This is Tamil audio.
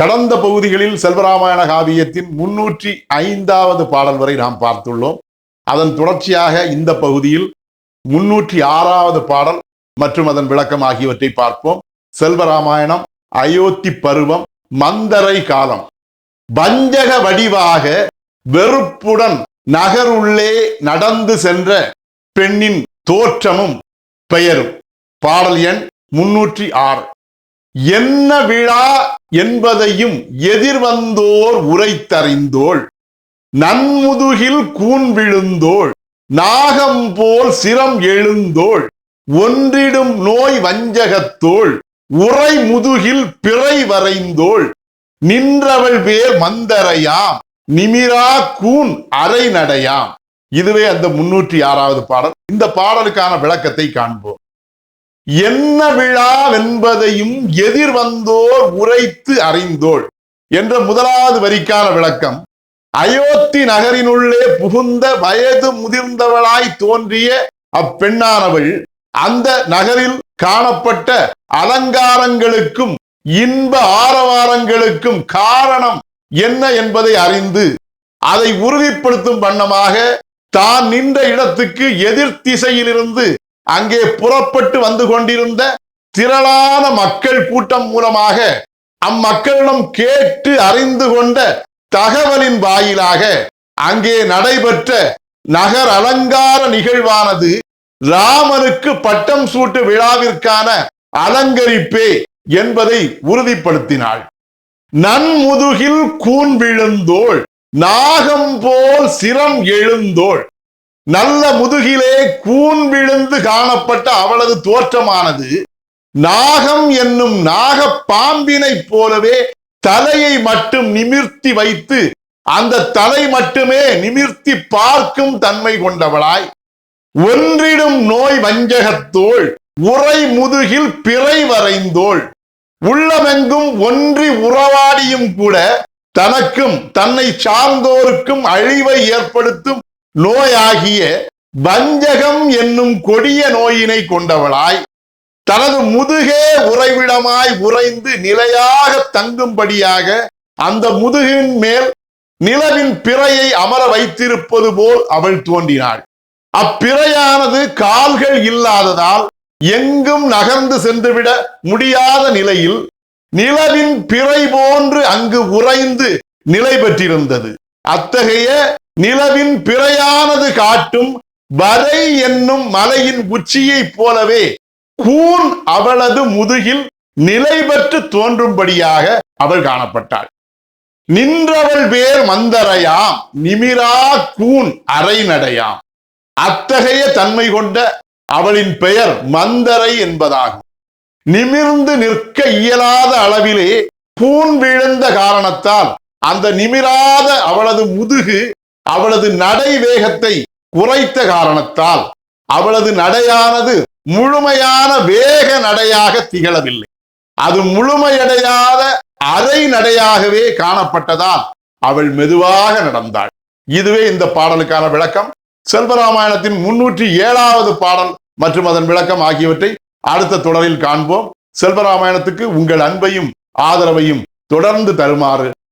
கடந்த பகுதிகளில் செல்வராமாயண காவியத்தின் முன்னூற்றி ஐந்தாவது பாடல் வரை நாம் பார்த்துள்ளோம். அதன் தொடர்ச்சியாக இந்த பகுதியில் முன்னூற்றி ஆறாவது பாடல் மற்றும் அதன் விளக்கம் ஆகியவற்றை பார்ப்போம். செல்வராமாயணம் அயோத்தி பருவம் மந்தரை காலம். வஞ்சக வடிவாக வெறுப்புடன் நகருள்ளே நடந்து சென்ற பெண்ணின் தோற்றமும் பெயரும். பாடல் எண் முன்னூற்றி ஆறு. என்ன விழா என்பதையும் எதிர்வந்தோர் உரைத்தறிந்தோள். நன்முதுகில் கூன் விழுந்தோள். நாகம் போல் சிரம் எழுந்தோள். ஒன்றிடும் நோய் வஞ்சகத்தோள். உரை முதுகில் பிறை வரைந்தோள். நின்றவள் பேர் மந்தரையாம். நிமிரா கூன் அரை நடையாம். இதுவே அந்த முன்னூற்றி ஆறாவது பாடல். இந்த பாடலுக்கான விளக்கத்தை காண்போம். என்ன விழாவென்பதையும் எதிர் வந்தோர் உரைத்து அறிந்தோள் என்ற முதலாவது வரிக்கான விளக்கம். அயோத்தி நகரினுள்ளே புகுந்த வயது முதிர்ந்தவளாய் தோன்றிய அப்பெண்ணானவள் அந்த நகரில் காணப்பட்ட அலங்காரங்களுக்கும் இன்ப ஆரவாரங்களுக்கும் காரணம் என்ன என்பதை அறிந்து அதை உறுதிப்படுத்தும் வண்ணமாக தான் நின்ற இடத்துக்கு எதிர் திசையிலிருந்து அங்கே புறப்பட்டு வந்து கொண்டிருந்த திரளான மக்கள் கூட்டம் மூலமாக அம்மக்களிடம் கேட்டு அறிந்து கொண்ட தகவலின் வாயிலாக அங்கே நடைபெற்ற நகர் அலங்கார நிகழ்வானது ராமனுக்கு பட்டம் சூட்டு விழாவிற்கான அலங்கரிப்பே என்பதை உறுதிப்படுத்தினாள். நன்முதுகில் கூன் விழுந்தோள் நாகம் போல் சிரம் எழுந்தோள் நல்ல முதுகிலே கூன் விழுந்து காணப்பட்ட அவளது தோற்றமானது நாகம் என்னும் நாக பாம்பினை போலவே தலையை மட்டும் நிமிர்த்தி வைத்து அந்த தலை மட்டுமே நிமிர்த்தி பார்க்கும் தன்மை கொண்டவளாய். ஒன்றிடும் நோய் வஞ்சகத்தோள் உரை முதுகில் பிறை வரைந்தோள். உள்ளமெங்கும் ஒன்றி உறவாடியும் கூட தனக்கும் தன்னை சார்ந்தோருக்கும் அழிவை ஏற்படுத்தும் நோயாகிய வஞ்சகம் என்னும் கொடிய நோயினை கொண்டவளாய் தனது முதுகே உறைவிடமாய் உறைந்து நிலையாக தங்கும்படியாக அந்த முதுகின் மேல் நிலவின் பிறையை அமர வைத்திருப்பது போல் அவள் தோன்றினாள். அப்பிறையானது கால்கள் இல்லாததால் எங்கும் நகர்ந்து சென்றுவிட முடியாத நிலையில் நிலவின் பிறை போன்று அங்கு உறைந்து நிலை பெற்றிருந்தது. அத்தகைய நிலவின் பிறையானது காட்டும் வரை என்னும் மலையின் உச்சியைப் போலவே கூன் அவளது முதுகில் நிலை பெற்று தோன்றும்படியாக அவள் காணப்பட்டாள். நின்றவள் பேர் மந்தரையாம் நிமிரா கூன் அரை நடையாம் அத்தகைய தன்மை கொண்ட அவளின் பெயர் மந்தரை என்பதாகும். நிமிர்ந்து நிற்க இயலாத அளவிலே கூன் விழுந்த காரணத்தால் அந்த நிமிராத அவளது முதுகு அவளது நடை வேகத்தை குறைத்த காரணத்தால் அவளது நடையானது முழுமையான வேக நடையாக திகழவில்லை. அது முழுமையடையாத அரை நடையாகவே காணப்பட்டதால் அவள் மெதுவாக நடந்தாள். இதுவே இந்த பாடலுக்கான விளக்கம். செல்வராமாயணத்தின் முன்னூற்றி ஏழாவது பாடல் மற்றும் அதன் விளக்கம் ஆகியவற்றை அடுத்த தொடரில் காண்போம். செல்வராமாயணத்துக்கு உங்கள் அன்பையும் ஆதரவையும் தொடர்ந்து தருமாறு